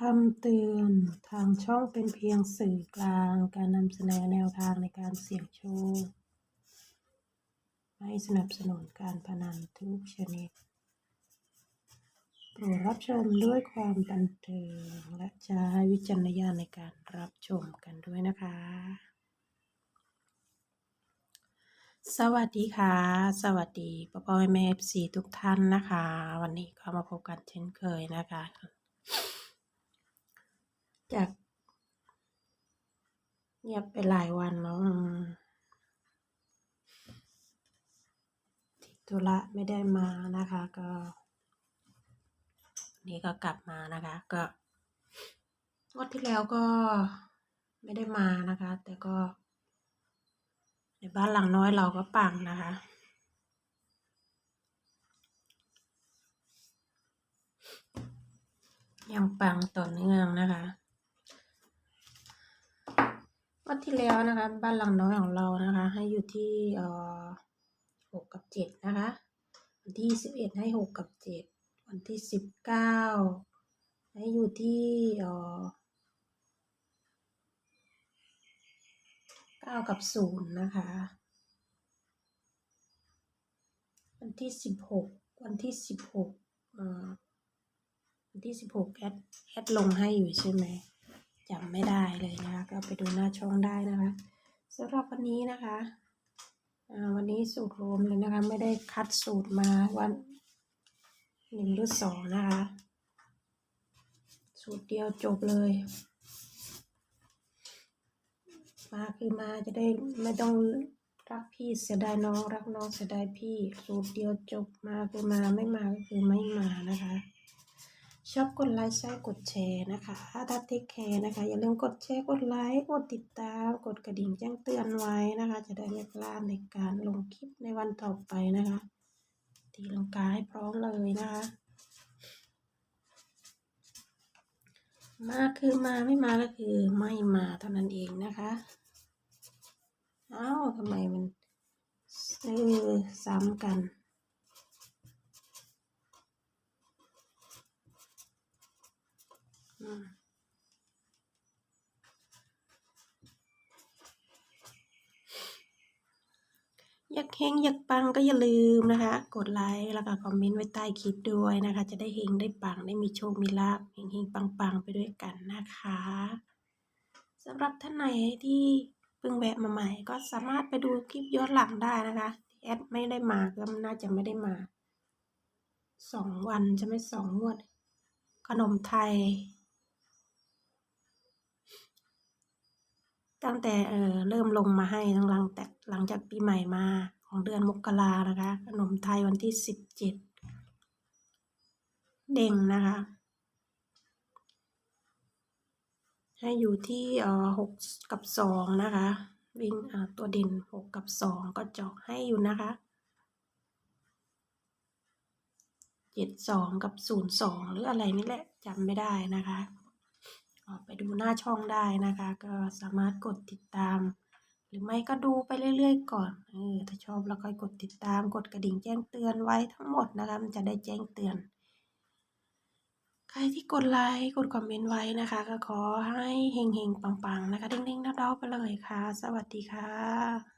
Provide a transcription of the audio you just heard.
คำเตือนทางช่องเป็นเพียงสื่อกลาง การนำเสนอแนวทางในการเสี่ยงโชค ไม่สนับสนุนการพนันทุกชนิด โปรดรับชมด้วยความบันเทิงและใช้วิจารณญาณในการรับชมกันด้วยนะคะ สวัสดีค่ะ สวัสดีพ่อพ่อแม่เอฟซีทุกท่านนะคะ วันนี้ก็มาพบกันเช่นเคยนะคะ จากเงียบไปหลายวันเนาะอืมติดธุระไม่ได้มานะคะก็นนี้ก็กลับมานะคะ ก็งวดที่แล้วก็ไม่ได้มานะคะ แต่ก็ ในบ้านหลังน้อยเราก็ปังนะคะยังปังต่อเนื่องนะคะ วันที่แล้วนะคะ บ้านหลังน้อยของเรานะคะ ให้อยู่ที่เอ่อหกกับเจ็ดนะคะ วันที่สิบเอ็ดให้หกกับเจ็ดวันที่สิบเก้าให้อยู่ที่เอ่อเก้ากับศูนย์นะคะ วันที่สิบหกวันที่สิบหกเอ่อวันที่สิบหกแอดแอดลงให้อยู่ใช่ไหม จำไม่ได้เลยนะคะก็ไปดูหน้าช่องได้นะคะสำหรับวันนี้นะคะวันนี้สูตรรวมเลยนะคะ ไม่ได้คัดสูตรมาวันหนึ่งหรือสองนะคะ สูตรเดียวจบเลย มาคือมาจะได้ไม่ต้องรักพี่เสียดายน้องรักน้องเสียดายพี่ สูตรเดียวจบมาคือมาไม่มาก็คือไม่มานะคะ ชอบกดไลค์ใช่กดแชร์นะคะถ้าเทคแคร์นะคะ อย่าลืมกดแชร์กดไลค์กดติดตาม กดกระดิ่งแจ้งเตือนไว้นะคะ จะได้ไม่พลาดในการลงคลิปในวันต่อไปนะคะตีลังกาให้พร้อมเลยนะคะ มาคือมาไม่มาก็คือไม่มาเท่านั้นเองนะคะอ้าวทำไมมันเออซ้ำกัน อยากเฮงอยากปังก็อย่าลืมนะคะ กดไลค์แล้วก็คอมเมนต์ไว้ใต้คลิปด้วยนะคะ จะได้เฮงได้ปังได้มีโชค มีลาภเฮงเฮงปังปังไปด้วยกันนะคะสำหรับท่านไหนที่เพิ่งแวะมาใหม่ก็สามารถไปดูคลิปย้อนหลังได้นะคะที่แอดไม่ได้มาก็น่าจะไม่ได้มาสองวันใช่ไหมสองงวด ขนมไทย ตั้งแต่เออเริ่มลงมาให้หลังแต่หลังจากปีใหม่มาของเดือนมกรานะคะขนมไทยวันที่สิบเจ็ดเด้งนะคะ ให้อยู่ที่เออหกกับสองนะคะ วิ่งตัวเด่นหกกับสองก็เจาะให้อยู่นะคะเจ็ดสองกับศูนย์สองหรืออะไรนี่แหละจำไม่ได้นะคะ ไปดูหน้าช่องได้นะคะ ก็สามารถกดติดตาม หรือไม่ก็ดูไปเรื่อยๆ ก่อนเออถ้าชอบแล้วก็กดติดตาม กดกระดิ่งแจ้งเตือนไว้ทั้งหมดนะคะ มันจะได้แจ้งเตือน ใครที่กดไลค์กดคอมเมนต์ไว้นะคะ ก็ขอให้เฮงๆปังๆนะคะเด้งๆดาวไปเลยค่ะ สวัสดีค่ะ